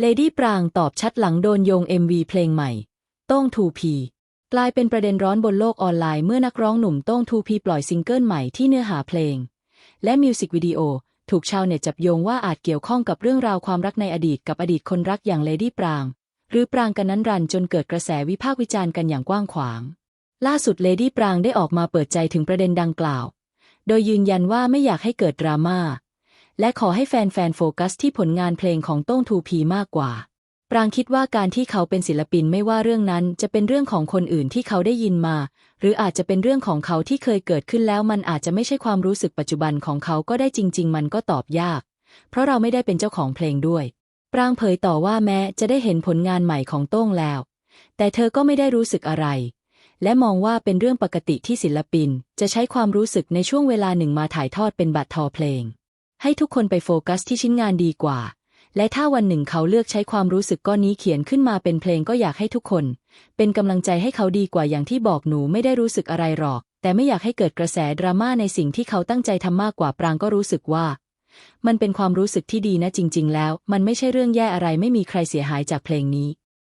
เลดี้ปรางตอบชัดหลังโดนโยง MV เพลงใหม่ โต้ง 2P กลายเป็นประเด็นร้อนบนโลกออนไลน์เมื่อนักร้องหนุ่มโต้ง 2P ปล่อยซิงเกิลใหม่ที่เนื้อหาเพลง และมิวสิกวิดีโอ ถูกชาวเน็ตจับโยงว่าอาจเกี่ยวข้องกับเรื่องราวความรักในอดีตกับอดีตคนรักอย่างเลดี้ปราง หรือปรางกันนั้นรันจนเกิดกระแสวิพากษ์วิจารณ์กันอย่างกว้างขวาง ล่าสุดเลดี้ปรางได้ออกมาเปิดใจถึงประเด็นดังกล่าว โดยยืนยันว่าไม่อยากให้เกิดดราม่า และขอให้แฟนๆโฟกัสที่ผลงานเพลงของโต้ง 2P มากกว่า ปรางคิดว่าการที่เขาเป็นศิลปินไม่ว่าเรื่องนั้นจะเป็นเรื่องของคนอื่นที่เขาได้ยินมา หรืออาจจะเป็นเรื่องของเขาที่เคยเกิดขึ้นแล้วมันอาจจะไม่ใช่ความรู้สึกปัจจุบันของเขาก็ได้จริง ๆ มันก็ตอบยาก เพราะเราไม่ได้เป็นเจ้าของเพลงด้วย ปรางเผยต่อว่าแม้จะได้เห็นผลงานใหม่ของโต้งแล้ว แต่เธอก็ไม่ได้รู้สึกอะไรและมองว่าเป็นเรื่องปกติที่ศิลปิน จะใช้ความรู้สึกในช่วงเวลาหนึ่งมาถ่ายทอดเป็นบัตรทอเพลง ให้ทุกคนไปโฟกัสที่ชิ้นงานดีกว่า และถ้าวันหนึ่งเขาเลือกใช้ความรู้สึกก้อนนี้เขียนขึ้นมาเป็นเพลงก็อยากให้ทุกคน เป็นกำลังใจให้เขาดีกว่าอย่างที่บอกหนูไม่ได้รู้สึกอะไรหรอก แต่ไม่อยากให้เกิดกระแสดราม่าในสิ่งที่เขาตั้งใจทำมากกว่าปรางก็รู้สึกว่า มันเป็นความรู้สึกที่ดีนะจริง ๆ แล้ว มันไม่ใช่เรื่องแย่อะไรไม่มีใครเสียหายจากเพลงนี้